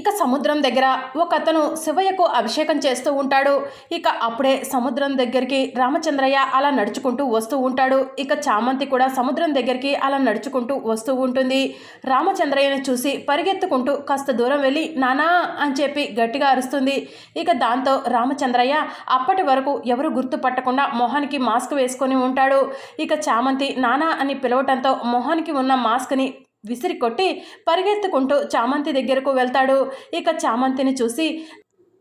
ఇక సముద్రం దగ్గర ఒక అతను శివయ్యకు అభిషేకం చేస్తూ ఉంటాడు. ఇక అప్పుడే సముద్రం దగ్గరికి రామచంద్రయ్య అలా నడుచుకుంటూ వస్తూ ఉంటాడు. ఇక చామంతి కూడా సముద్రం దగ్గరికి అలా నడుచుకుంటూ వస్తూ ఉంటుంది. రామచంద్రయ్యను చూసి పరిగెత్తుకుంటూ కాస్త దూరం వెళ్ళి నానా అని చెప్పి గట్టిగా అరుస్తుంది. ఇక దాంతో రామచంద్రయ్య అప్పటి వరకు ఎవరు గుర్తుపట్టకుండా మొహానికి మాస్క్ వేసుకొని ఉంటాడు. ఇక చామంతి నానా అని పిలవటంతో మొహానికి ఉన్న మాస్క్ని విసిరి కొట్టి పరిగెత్తుకుంటూ చామంతి దగ్గరకు వెళ్తాడు. ఇక చామంతిని చూసి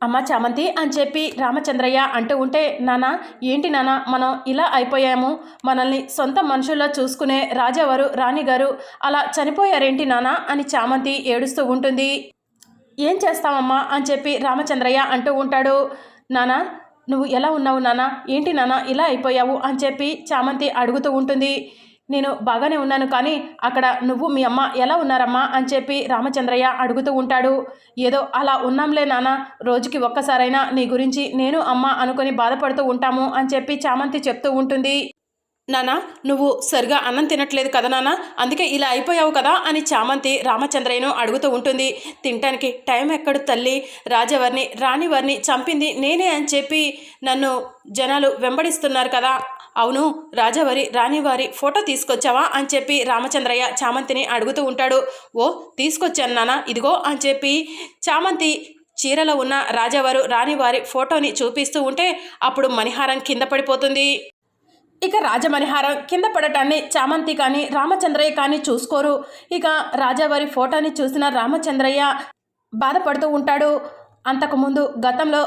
అమ్మ చామంతి అని చెప్పి రామచంద్రయ్య అంటూ ఉంటే నానా ఏంటి నాన్న మనం ఇలా అయిపోయాము. మనల్ని సొంత మనుషుల్లో చూసుకునే రాజావారు రాణిగారు అలా చనిపోయారేంటి నాన్న అని చామంతి ఏడుస్తూ ఉంటుంది. ఏం చేస్తామమ్మా అని చెప్పి రామచంద్రయ్య అంటూ ఉంటాడు. నానా నువ్వు ఎలా ఉన్నావు నానా? ఏంటి నానా ఇలా అయిపోయావు అని చెప్పి చామంతి అడుగుతూ ఉంటుంది. నేను బాగానే ఉన్నాను కానీ అక్కడ నువ్వు మీ అమ్మ ఎలా ఉన్నారమ్మా అని చెప్పి రామచంద్రయ్య అడుగుతూ ఉంటాడు. ఏదో అలా ఉన్నాంలే నాన్న రోజుకి ఒక్కసారైనా నీ గురించి నేను అమ్మ అనుకొని బాధపడుతూ ఉంటాము అని చెప్పి చామంతి చెప్తూ ఉంటుంది. నానా నువ్వు సరిగా అన్నం తినట్లేదు కదా నాన్న అందుకే ఇలా అయిపోయావు కదా అని చామంతి రామచంద్రయ్యను అడుగుతూ ఉంటుంది. తినటానికి టైం ఎక్కడు తల్లి? రాజవర్ని రాణివర్ని చంపింది నేనే అని చెప్పి నన్ను జనాలు వెంబడిస్తున్నారు కదా. అవును రాజావారి రాణివారి ఫోటో తీసుకొచ్చావా అని చెప్పి రామచంద్రయ్య చామంతిని అడుగుతూ ఉంటాడు. ఓ తీసుకొచ్చాను నాన్న ఇదిగో అని చెప్పి చామంతి చీరలో ఉన్న రాజావారు రాణివారి ఫోటోని చూపిస్తూ ఉంటే అప్పుడు మణిహారం కింద పడిపోతుంది. ఇక రాజమణిహారం కింద పడటాన్ని చామంతి కానీ రామచంద్రయ్య కానీ చూసుకోరు. ఇక రాజావారి ఫోటోని చూసిన రామచంద్రయ్య బాధపడుతూ ఉంటాడు. అంతకుముందు గతంలో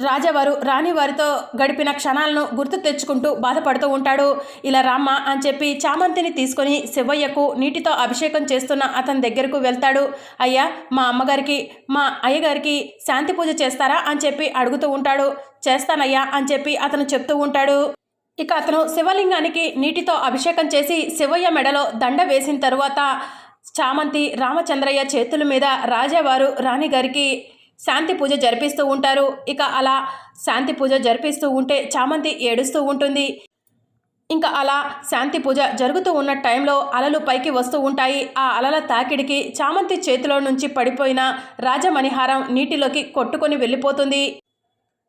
రాజావారు రాణివారితో గడిపిన క్షణాలను గుర్తు తెచ్చుకుంటూ బాధపడుతూ ఉంటాడు. ఇలా రామ్మ అని చెప్పి చామంతిని తీసుకొని శివయ్యకు నీటితో అభిషేకం చేస్తున్న అతని దగ్గరకు వెళ్తాడు. అయ్యా మా అమ్మగారికి మా అయ్యగారికి శాంతి పూజ చేస్తారా అని చెప్పి అడుగుతూ ఉంటాడు. చేస్తానయ్యా అని చెప్పి అతను చెప్తూ ఉంటాడు. ఇక అతను శివలింగానికి నీటితో అభిషేకం చేసి శివయ్య మెడలో దండ వేసిన తరువాత చామంతి రామచంద్రయ్య చేతుల మీద రాజావారు రాణిగారికి శాంతి పూజ జరిపిస్తూ ఉంటారు. ఇక అలా శాంతి పూజ జరిపిస్తూ ఉంటే చామంతి ఏడుస్తూ ఉంటుంది. ఇంకా అలా శాంతి పూజ జరుగుతూ ఉన్న టైంలో అలలు పైకి వస్తూ ఉంటాయి. ఆ అలల తాకిడికి చామంతి చేతిలో నుంచి పడిపోయిన రాజమణిహారం నీటిలోకి కొట్టుకొని వెళ్ళిపోతుంది.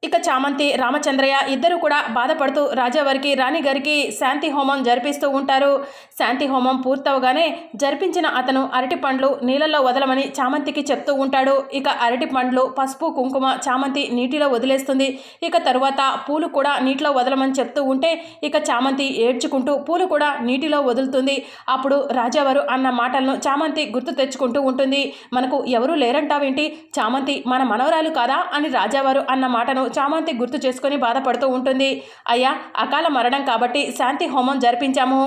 ఇక చామంతి రామచంద్రయ్య ఇద్దరు కూడా బాధపడుతూ రాజావారికి రాణిగారికి శాంతి హోమం జరిపిస్తూ ఉంటారు. శాంతి హోమం పూర్తవగానే జరిపించిన అతను అరటి పండ్లు నీళ్ళల్లో వదలమని చామంతికి చెప్తూ ఉంటాడు. ఇక అరటి పండ్లు పసుపు కుంకుమ చామంతి నీటిలో వదిలేస్తుంది. ఇక తరువాత పూలు కూడా నీటిలో వదలమని చెప్తూ ఉంటే ఇక చామంతి ఏడ్చుకుంటూ పూలు కూడా నీటిలో వదులుతుంది. అప్పుడు రాజావారు అన్న మాటలను చామంతి గుర్తు తెచ్చుకుంటూ ఉంటుంది. మనకు ఎవరూ లేరంటావేంటి? చామంతి మన మనవరాలు కాదా? అని రాజావారు అన్న మాటను చామంతి గుర్తు చేసుకొని బాధపడుతూ ఉంటుంది. అయ్యా అకాల మరణం కాబట్టి శాంతి హోమం జరిపించాము.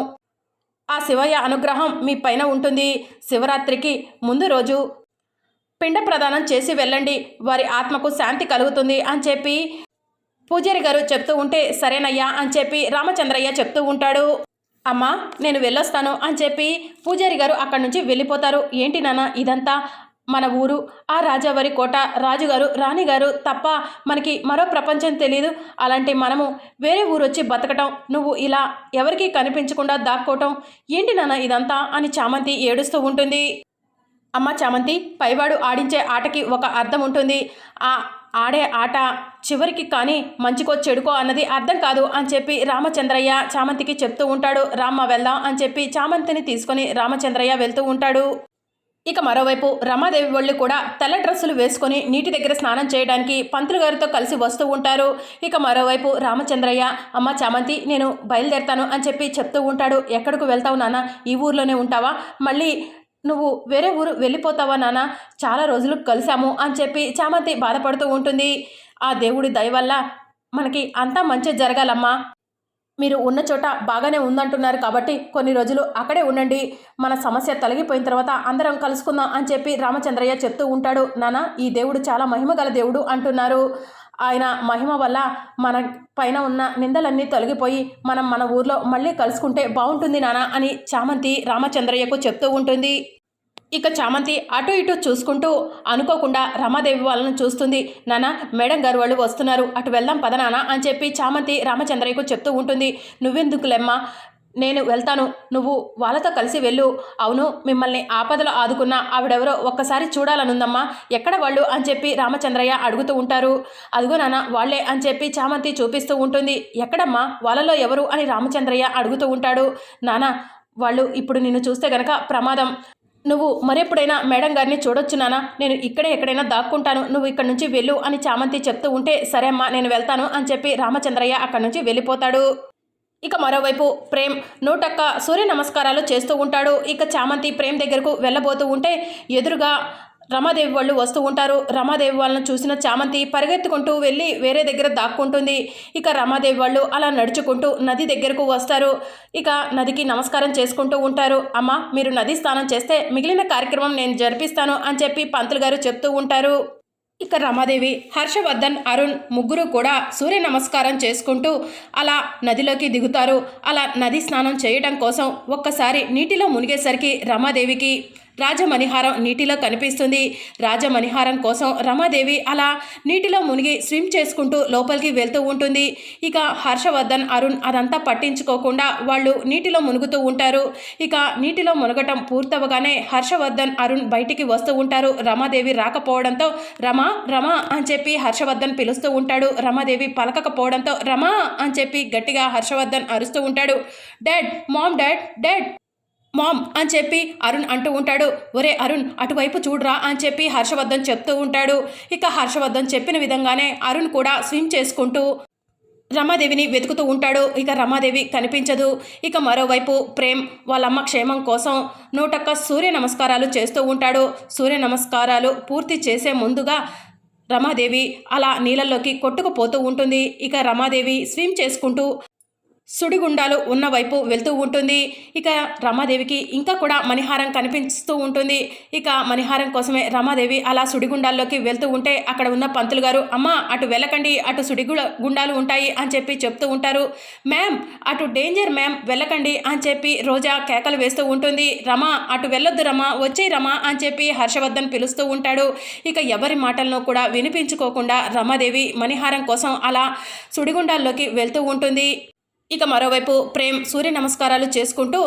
ఆ శివయ్య అనుగ్రహం మీ పైన ఉంటుంది. శివరాత్రికి ముందు రోజు పిండ ప్రదానం చేసి వెళ్ళండి. వారి ఆత్మకు శాంతి కలుగుతుంది అని చెప్పి పూజారి గారు చెప్తూ ఉంటే సరేనయ్యా అని చెప్పి రామచంద్రయ్య చెప్తూ ఉంటాడు. అమ్మా నేను వెళ్ళొస్తాను అని చెప్పి పూజారి గారు అక్కడి నుంచి వెళ్ళిపోతారు. ఏంటి నాన్న ఇదంతా? మన ఊరు. ఆ రాజావారి కోట రాజుగారు రాణిగారు తప్ప మనకి మరో ప్రపంచం తెలియదు అలాంటి మనము వేరే ఊరు వచ్చి బతకటం నువ్వు ఇలా ఎవరికీ కనిపించకుండా దాక్కోవటం ఏంటి నాన్న ఇదంతా అని చామంతి ఏడుస్తూ ఉంటుంది. అమ్మ చామంతి పైవాడు ఆడించే ఆటకి ఒక అర్థం ఉంటుంది. ఆ ఆడే ఆట చివరికి కానీ మంచికో చెడుకో అన్నది అర్థం కాదు అని చెప్పి రామచంద్రయ్య చామంతికి చెప్తూ ఉంటాడు. రామ్మ వెళ్దాం అని చెప్పి చామంతిని తీసుకొని రామచంద్రయ్య వెళ్తూ ఉంటాడు. ఇక మరోవైపు రమాదేవి వాళ్ళు కూడా తెల్ల డ్రెస్సులు వేసుకొని నీటి దగ్గర స్నానం చేయడానికి పంతులు గారితో కలిసి వస్తూ ఉంటారు. ఇక మరోవైపు రామచంద్రయ్య అమ్మ చామంతి నేను బయలుదేరుతాను అని చెప్పి చెప్తూ ఉంటాడు. ఎక్కడికి వెళ్తావు నాన్న? ఈ ఊర్లోనే ఉంటావా? మళ్ళీ నువ్వు వేరే ఊరు వెళ్ళిపోతావా నాన్న? చాలా రోజులు కలిసాము అని చెప్పి చామంతి బాధపడుతూ ఉంటుంది. ఆ దేవుడి దయ వల్ల మనకి అంతా మంచి జరగాలమ్మా. మీరు ఉన్న చోట బాగానే ఉందంటున్నారు కాబట్టి కొన్ని రోజులు అక్కడే ఉండండి. మన సమస్య తొలగిపోయిన తర్వాత అందరం కలుసుకుందాం అని చెప్పి రామచంద్రయ్య చెప్తూ ఉంటాడు. నాన్న ఈ దేవుడు చాలా మహిమ గల దేవుడు అంటున్నారు. ఆయన మహిమ వల్ల మన పైన ఉన్న నిందలన్నీ తొలగిపోయి మనం మన ఊర్లో మళ్ళీ కలుసుకుంటే బాగుంటుంది నాన్న అని చామంతి రామచంద్రయ్యకు చెప్తూ ఉంటుంది. ఇక చామంతి అటు ఇటు చూసుకుంటూ అనుకోకుండా రమాదేవి వాళ్ళని చూస్తుంది. నాన్న మేడం గారు వాళ్ళు వస్తున్నారు. అటు వెళ్దాం పద నాన్న అని చెప్పి చామంతి రామచంద్రయ్యకు చెప్తూ ఉంటుంది. నువ్వెందుకులేమ్మా? నేను వెళ్తాను. నువ్వు వాళ్ళతో కలిసి వెళ్ళు. అవును మిమ్మల్ని ఆపదలో ఆదుకున్న ఆవిడెవరో ఒక్కసారి చూడాలనుందమ్మా. ఎక్కడ వాళ్ళు అని చెప్పి రామచంద్రయ్య అడుగుతూ ఉంటారు. అదిగో నాన్న వాళ్ళే అని చెప్పి చామంతి చూపిస్తూ ఉంటుంది. ఎక్కడమ్మా? వాళ్ళలో ఎవరు అని రామచంద్రయ్య అడుగుతూ ఉంటాడు. నానా వాళ్ళు ఇప్పుడు నిన్ను చూస్తే గనక ప్రమాదం. నువ్వు మరెప్పుడైనా మేడం గారిని చూడొచ్చు నానా. నేను ఇక్కడే ఎక్కడైనా దాక్కుంటాను. నువ్వు ఇక్కడ నుంచి వెళ్ళు అని చామంతి చెప్తూ ఉంటే సరే అమ్మా నేను వెళ్తాను అని చెప్పి రామచంద్రయ్య అక్కడి నుంచి వెళ్ళిపోతాడు. ఇక మరోవైపు ప్రేమ్ నూటక్క సూర్య నమస్కారాలు చేస్తూ ఉంటాడు. ఇక చామంతి ప్రేమ్ దగ్గరకు వెళ్ళబోతూ ఉంటే ఎదురుగా రమాదేవి వాళ్ళు వస్తూ ఉంటారు. రమాదేవి వాళ్ళని చూసిన చామంతి పరిగెత్తుకుంటూ వెళ్ళి వేరే దగ్గర దాక్కుంటుంది. ఇక రమాదేవి వాళ్ళు అలా నడుచుకుంటూ నది దగ్గరకు వస్తారు. ఇక నదికి నమస్కారం చేసుకుంటూ ఉంటారు. అమ్మ మీరు నది స్నానం చేస్తే మిగిలిన కార్యక్రమం నేను జరిపిస్తాను అని చెప్పి పంతులు గారు చెప్తూ ఉంటారు. ఇక రమాదేవి హర్షవర్ధన్ అరుణ్ ముగ్గురు కూడా సూర్య నమస్కారం చేసుకుంటూ అలా నదిలోకి దిగుతారు. అలా నది స్నానం చేయడం కోసం ఒక్కసారి నీటిలో మునిగేసరికి రమాదేవికి రాజమణిహారం నీటిలో కనిపిస్తుంది. రాజమణిహారం కోసం రమాదేవి అలా నీటిలో మునిగి స్విమ్ చేసుకుంటూ లోపలికి వెళ్తూ ఉంటుంది. ఇక హర్షవర్ధన్ అరుణ్ అదంతా పట్టించుకోకుండా వాళ్ళు నీటిలో మునుగుతూ ఉంటారు. ఇక నీటిలో మునగటం పూర్తవగానే హర్షవర్ధన్ అరుణ్ బయటికి వస్తూ ఉంటారు. రమాదేవి రాకపోవడంతో రమా రమా అని చెప్పి హర్షవర్ధన్ పిలుస్తూ ఉంటాడు. రమాదేవి పలకకపోవడంతో రమా అని చెప్పి గట్టిగా హర్షవర్ధన్ అరుస్తూ ఉంటాడు. Dad mom dad dad mom అని చెప్పి అరుణ్ అంటూ ఉంటాడు. ఒరే అరుణ్ అటువైపు చూడరా అని చెప్పి హర్షవర్ధన్ చెప్తూ ఉంటాడు. ఇక హర్షవర్ధన్ చెప్పిన విధంగానే అరుణ్ కూడా స్విమ్ చేసుకుంటూ రమాదేవిని వెతుకుతూ ఉంటాడు. ఇక రమాదేవి కనిపించదు. ఇక మరోవైపు ప్రేమ్ వాళ్ళమ్మ క్షేమం కోసం నూటొక్క సూర్య నమస్కారాలు చేస్తూ ఉంటాడు. సూర్య నమస్కారాలు పూర్తి చేసే ముందుగా రమాదేవి అలా నీళ్ళల్లోకి కొట్టుకుపోతూ ఉంటుంది. ఇక రమాదేవి స్విమ్ చేసుకుంటూ సుడిగుండాలు ఉన్న వైపు వెళ్తూ ఉంటుంది. ఇక రమాదేవికి ఇంకా కూడా మణిహారం కనిపిస్తూ ఉంటుంది. ఇక మణిహారం కోసమే రమాదేవి అలా సుడిగుండాల్లోకి వెళ్తూ ఉంటే అక్కడ ఉన్న పంతులు గారు అమ్మ అటు వెళ్ళకండి అటు సుడిగుడ గుండాలు ఉంటాయి అని చెప్పి చెప్తూ ఉంటారు. మ్యామ్ అటు డేంజర్ మ్యామ్ వెళ్ళకండి అని చెప్పి రోజా కేకలు వేస్తూ ఉంటుంది. రమా అటు వెళ్ళొద్దు రమా వచ్చేయి రమా అని చెప్పి హర్షవర్ధన్ పిలుస్తూ ఉంటాడు. ఇక ఎవరి మాటలను కూడా వినిపించుకోకుండా రమాదేవి మణిహారం కోసం అలా సుడిగుండాల్లోకి వెళ్తూ ఉంటుంది. ఇక మరోవైపు ప్రేమ్ సూర్య నమస్కారాలు చేసుకుంటూ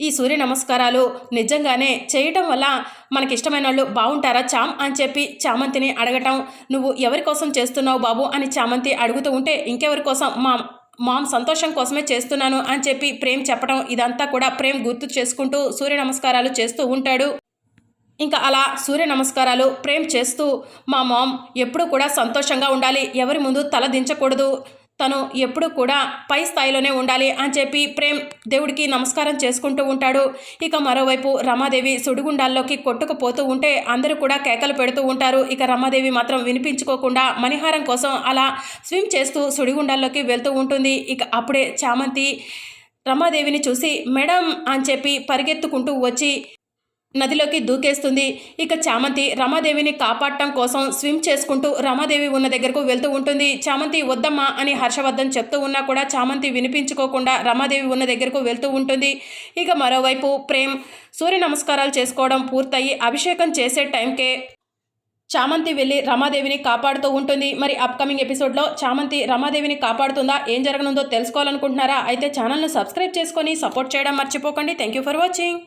ఈ సూర్య నమస్కారాలు నిజంగానే చేయటం వల్ల మనకి ఇష్టమైన వాళ్ళు బాగుంటారా చామ్ అని చెప్పి చామంతిని అడగటం నువ్వు ఎవరి కోసం చేస్తున్నావు బాబు అని చామంతి అడుగుతూ ఉంటే ఇంకెవరి కోసం మా మామ్ సంతోషం కోసమే చేస్తున్నాను అని చెప్పి ప్రేమ్ చెప్పడం ఇదంతా కూడా ప్రేమ్ గుర్తు చేసుకుంటూ సూర్య నమస్కారాలు చేస్తూ ఉంటాడు. ఇంకా అలా సూర్య నమస్కారాలు ప్రేమ్ చేస్తూ మా మామ్ ఎప్పుడూ కూడా సంతోషంగా ఉండాలి ఎవరి ముందు తల దించకూడదు తను ఎప్పుడూ కూడా పై స్థాయిలోనే ఉండాలి అని చెప్పి ప్రేమ్ దేవుడికి నమస్కారం చేసుకుంటూ ఉంటాడు. ఇక మరోవైపు రమాదేవి సుడిగుండాల్లోకి కొట్టుకుపోతూ ఉంటే అందరూ కూడా కేకలు పెడుతూ ఉంటారు. ఇక రమాదేవి మాత్రం వినిపించుకోకుండా మణిహారం కోసం అలా స్విమ్ చేస్తూ సుడిగుండాల్లోకి వెళ్తూ ఉంటుంది. ఇక అప్పుడే చామంతి రమాదేవిని చూసి మేడం అని చెప్పి పరిగెత్తుకుంటూ వచ్చి నదిలోకి దూకేస్తుంది. ఇక చామంతి రమాదేవిని కాపాడటం కోసం స్విమ్ చేసుకుంటూ రమాదేవి ఉన్న దగ్గరకు వెళ్తూ ఉంటుంది. చామంతి వద్దమ్మా అని హర్షవర్ధన్ చెప్తూ ఉన్నా కూడా చామంతి వినిపించుకోకుండా రమాదేవి ఉన్న దగ్గరకు వెళ్తూ ఉంటుంది. ఇక మరోవైపు ప్రేమ్ సూర్య నమస్కారాలు చేసుకోవడం పూర్తయి అభిషేకం చేసే టైంకే చామంతి వెళ్ళి రమాదేవిని కాపాడుతూ ఉంటుంది. మరి అప్కమింగ్ ఎపిసోడ్లో చామంతి రమాదేవిని కాపాడుతుందా? ఏం జరగనుందో తెలుసుకోవాలనుకుంటున్నారా? అయితే ఛానల్ను సబ్స్క్రైబ్ చేసుకొని సపోర్ట్ చేయడం మర్చిపోకండి. Thank you for watching